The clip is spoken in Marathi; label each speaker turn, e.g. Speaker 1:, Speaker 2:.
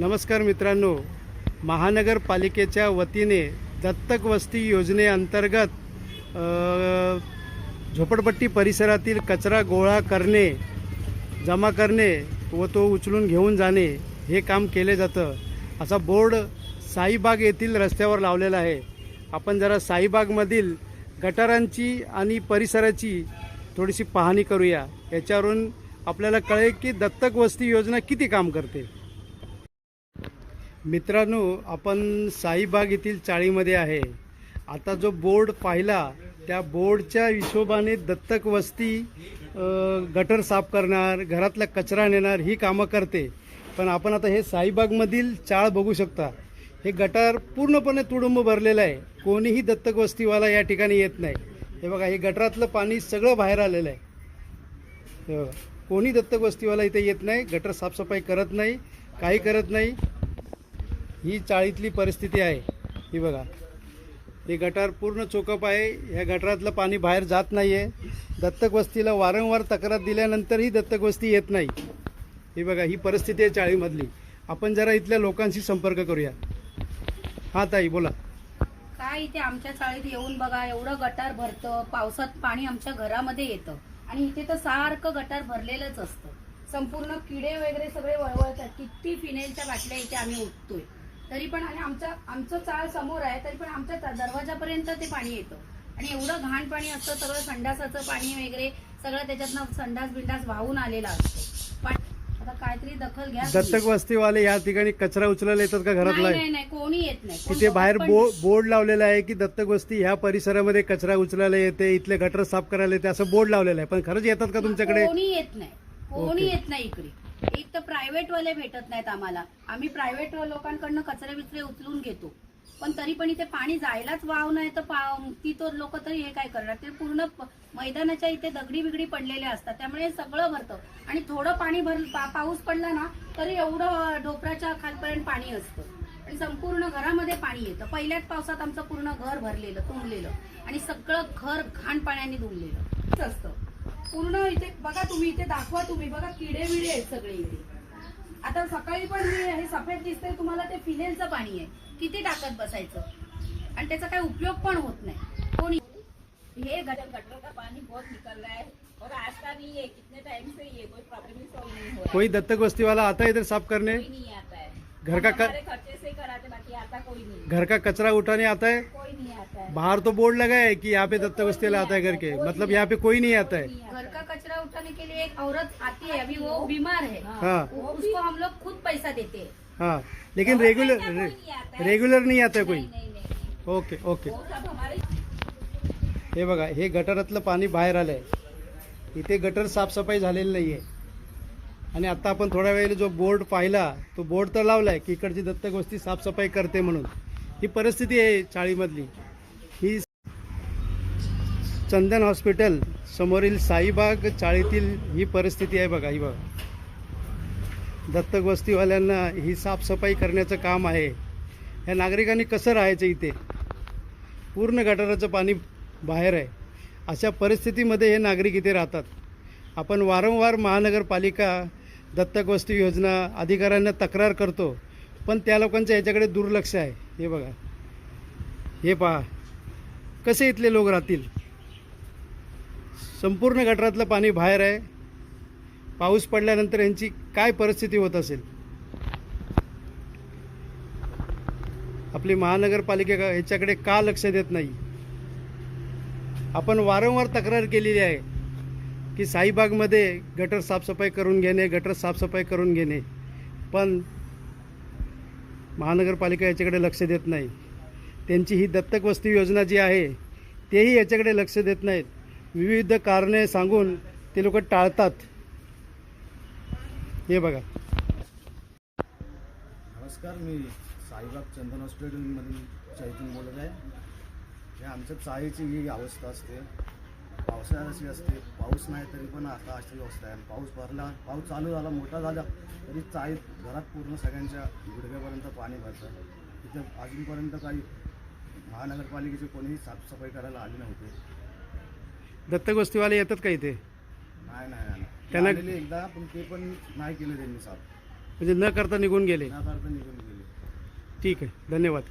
Speaker 1: नमस्कार मित्रांनो. महानगरपालिकेच्या वतीने दत्तक वस्ती योजनेअंतर्गत झोपडपट्टी परिसरातील कचरा गोळा करणे जमा करणे व तो उचलून घेऊन जाणे हे काम केले जातं. असा बोर्ड साईबाग येथील रस्त्यावर लावलेला आहे. आपण जरा साईबागमधील गटारांची आणि परिसराची थोडीशी पाहणी करूया. याच्यावरून आपल्याला कळेल की दत्तक वस्ती योजना किती काम करते. मित्रांनो आपण साईबाग येथील चाळीमध्ये आहे. आता जो बोर्ड पाहिला त्या बोर्डच्या हिशोबाने दत्तक वस्ती गटर साफ करणार घरातला कचरा नेणार ही कामं करते. पण आपण आता हे साईबागमधील चाळ बघू शकता. हे गटार पूर्णपणे तुडुंब भरलेलं आहे. कोणीही दत्तक वस्तीवाला या ठिकाणी येत नाही. हे बघा हे गटारातलं पाणी सगळं बाहेर आलेलं आहे. कोणी दत्तक वस्तीवाला इथे येत नाही गटर साफसफाई करत नाही काही करत नाही. ही चाळीतली परिस्थिती आहे. ही बघा. हे गटार पूर्ण चोकप आहे. ह्या गटारातलं पाणी बाहेर जात नाही आहे दत्तक वस्तीला वारंवार तक्रार दिल्यानंतरही दत्तक वस्ती येत नाही. ही बघा ही परिस्थिती आहे चाळीमधली. आपण जरा इथल्या लोकांशी संपर्क करूया. हां ताई बोला.
Speaker 2: काय इथे आमच्या चाळीत येऊन बघा एवढं गटार भरतं पावसात पाणी आमच्या घरामध्ये येतं. आणि इथे तर सारखं गटार भरलेलंच असतं. संपूर्ण किडे वगैरे सगळे वळवळतात. किती फिनेलच्या बाटल्या इथे आम्ही उठतोय. तरी पण आणि आमच्या आमचं चाळ समोर आहे तरी पण आमच्या दरवाजापर्यंत ते पाणी येतं. आणि एवढं घाण पाणी असतं सगळं संडासाचं पाणी वगैरे सगळं त्याच्यातनं संडास बिंडास वाहून आलेला असतो. पण आता काहीतरी दखल घ्या.
Speaker 1: दत्तक वस्तीवाले या ठिकाणी कचरा उचलायला येतात का घरातला?
Speaker 2: नाही नाही कोणी येत नाही. कोण
Speaker 1: तिथे बाहेर
Speaker 2: पण-
Speaker 1: बो बोर्ड लावलेला आहे की दत्तक वस्ती ह्या परिसरामध्ये कचरा उचलायला येते इथले गटर साफ करायला येते असं बोर्ड लावलेलं आहे. पण खरंच येतात का तुमच्याकडे?
Speaker 2: कोणी येत नाही. कोणी
Speaker 1: ओके.
Speaker 2: येत नाही इकडे. एक तर प्रायव्हेटवाले भेटत नाहीत आम्हाला. आम्ही प्रायव्हेट लोकांकडनं कचरे बिचरे उचलून घेतो. पण तरी पण इथे पाणी जायलाच वाव नाही तर पा- ती तो लोक तरी हे काय करणार? ते पूर्ण प- मैदानाच्या इथे दगडी बिगडी पडलेले असतात. त्यामुळे हे सगळं भरतं. आणि थोडं पाणी भर पा- पाऊस पडला ना तरी एवढं ढोपराच्या खालपर्यंत पाणी असतं. आणि संपूर्ण घरामध्ये पाणी येतं. पहिल्याच पावसात आमचं पूर्ण घर भरलेलं तुंबलेलं. आणि सगळं घर घाण पाण्याने धुंबलेलं असतं. पूर्ण इथे बघा तुम्ही इथे दाखवा तुम्ही बघा किडे विडे आहेत सगळे इथे. आता सकाळी पण मी हे सफेद दिसतंय तुम्हाला ते फिनेलचं पाणी आहे. किती टाकत बसायचं? आणि त्याचा काही उपयोग पण होत नाही. कोणी
Speaker 3: ये गटर गटर का पानी बहुत निकल रहा है और आज का नहीं है कितने टाइम से ये? कोई प्रॉब्लम ही सॉल्व नहीं हो रहा
Speaker 1: कोई दत्तक वस्तीवाला आता है इधर साफ करने?
Speaker 3: कोई नहीं है
Speaker 1: घर का
Speaker 3: हम
Speaker 1: कर-
Speaker 3: हमारे खर्चे से ही कराते बाकी आता कोई नहीं।
Speaker 1: घर का कचरा उठाने आता है?
Speaker 3: कोई नहीं आता है।
Speaker 1: बाहर तो बोर्ड लगा है कि यहाँ पे दत्तक वस्तीवाला आता है घर के। मतलब यहाँ पे कोई नहीं आता है।
Speaker 2: घर का कचरा उठाने के लिए एक औरत आती है अभी वो बीमार है।
Speaker 1: हाँ।
Speaker 2: वो- उसको हम लोग खुद पैसा देते हैं।
Speaker 1: हाँ। लेकिन रेगुलर
Speaker 3: कोई नहीं आता है।
Speaker 1: रेगुलर नहीं आता है कोई?
Speaker 3: नहीं नहीं नहीं
Speaker 1: ओके ओके
Speaker 3: वो सब हमारे
Speaker 1: हे बघा हे गटारातलं पाणी बाहेर आलं आहे इथे गटर साफसफाई झालेली नाही आहे आणि आता आपण थोड्या वेळेला जो बोर्ड पाहिला तो बोर्ड तर लावला आहे की इकडची दत्तक वस्ती साफसफाई करते म्हणून. ही परिस्थिती आहे चाळीमधली. ही चंदन हॉस्पिटल समोरील साईबाग चाळीतील ही परिस्थिती आहे बघा ही बघा. दत्तक वस्तीवाल्यांना ही साफसफाई करण्याचं काम आहे. ह्या नागरिकांनी कसं राहायचं इथे? पूर्ण गटाराचं पाणी बाहेर आहे. अशा परिस्थितीमध्ये हे नागरिक इथे राहतात. आपण वारंवार महानगरपालिका दत्तक वस्तू योजना अधिकाऱ्यांना तक्रार करतो पण त्या लोकांचं ह्याच्याकडे दुर्लक्ष आहे. हे बघा. हे पहा. कसे इथले लोक राहतील? संपूर्ण गटारातलं पाणी बाहेर आहे. पाऊस पडल्यानंतर यांची काय परिस्थिती होत असेल? आपली महानगरपालिका याच्याकडे का लक्ष देत नाही? आपण वारंवार तक्रार केलेली आहे. की साईबागमध्ये गटर साफसफाई करून घेणे गटर साफसफाई करून घेणे. पण महानगरपालिका याच्याकडे लक्ष देत नाही. त्यांची ही दत्तक वस्ती योजना जी आहे तेही याच्याकडे लक्ष देत नाहीत. विविध कारणे सांगून ते लोक टाळतात. हे बघा.
Speaker 4: नमस्कार मी साईबाग चंदन हॉस्पिटलमधून चैतून बोलत आहे. हे आमच्या चाळीची ही अवस्था असते. पावसाळ्यात अशी असते पाऊस नाही तरी पण आता अशी अवस्था आहे. पाऊस भरला पाऊस चालू झाला मोठा झाला तरी चाळीत घरात पूर्ण सगळ्यांच्या गुडघ्यापर्यंत पाणी भरतं. तिथे अजूनपर्यंत काही महानगरपालिकेचे कोणीही साफसफाई करायला आले नव्हते.
Speaker 1: दत्तक वस्तीवाले येतात का इथे?
Speaker 4: नाही नाही
Speaker 1: त्यांना-
Speaker 4: एकदा पण ते पण नाही केले त्यांनी साफ.
Speaker 1: म्हणजे न करता निघून गेले.
Speaker 4: न करता निघून गेले.
Speaker 1: ठीक आहे धन्यवाद.